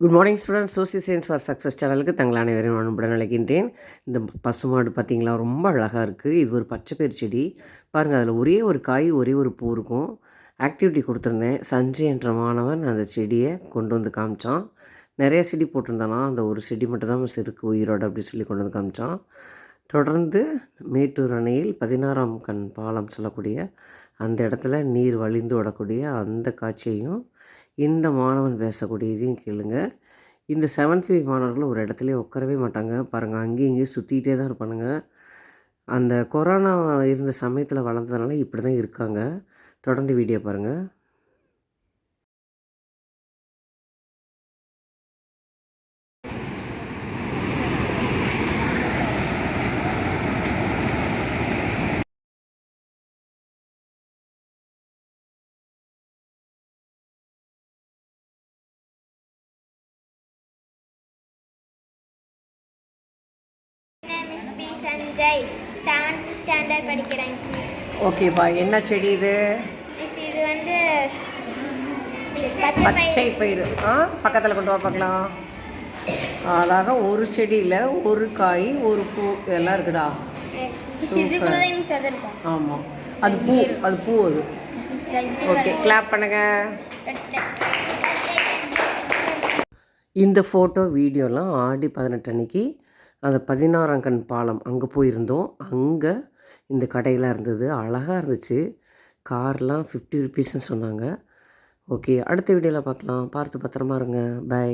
Good morning students social science for success சேனலுக்கு தங்கள் அனைவரையும் அன்புடன் அழைக்கின்றேன். இந்த பசுமாடு பார்த்திங்களா? ரொம்ப அழகாக இருக்குது இது ஒரு பச்சை பயிர் செடி. பாருங்கள் அதில் ஒரே ஒரு காய் ஒரே ஒரு பூ இருக்கும். ஆக்டிவிட்டி கொடுத்துருந்தேன். சஞ்சய் என்ற மாணவன் அந்த செடியை கொண்டு வந்து காமிச்சான். நிறைய செடி போட்டிருந்தானா? அந்த ஒரு செடி மட்டும் தான் மிஸ் இருக்குது உயிரோடு அப்படின்னு சொல்லி கொண்டு வந்து காமிச்சான். தொடர்ந்து மேட்டூர் அணையில் பதினாறாம் கண் பாலம் சொல்லக்கூடிய அந்த இடத்துல நீர் வழிந்து விடக்கூடிய அந்த காட்சியையும் இந்த மாணவன் பேசக்கூடியதையும் கேளுங்க. இந்த செவன்த் பி மாணவர்கள் ஒரு இடத்துலேயே உட்காரவே மாட்டாங்க. பாருங்கள் அங்கேயும் இங்கேயும் சுற்றிக்கிட்டே தான் இருப்பானுங்க. அந்த கொரோனா இருந்த சமயத்தில் வளர்ந்ததுனால இப்படி தான் இருக்காங்க. தொடர்ந்து வீடியோ பாருங்கள் Sanjay. செவன்த் ஸ்டாண்டர்ட் படிக்கிறேன் மிஸ் ஓகேப்பா என்ன செடி இது? மிஸ் இது வந்து பச்சை பயிர் ஆ பக்கத்தில் கொண்டு வா பார்க்கலாம். அழகாக ஒரு செடியில் ஒரு காய் ஒரு பூ எல்லாம் இருக்குடா. ஆமாம் அது பூ அது பூ அது. ஓகே கிளாப் பண்ணுங்க. இந்த ஃபோட்டோ வீடியோலாம் ஆடி பதினெட்டு அன்னைக்கு அந்த பதினாறாம் கண் பாலம் அங்கே போயிருந்தோம். அங்கே இந்த கடையெல்லாம் இருந்தது. அழகாக இருந்துச்சு. கார்லாம் ஃபிஃப்டி ருபீஸ்ன்னு சொன்னாங்க. ஓகே அடுத்த வீடியோவில் பார்க்கலாம் பார்த்து பத்திரமா இருங்க. பை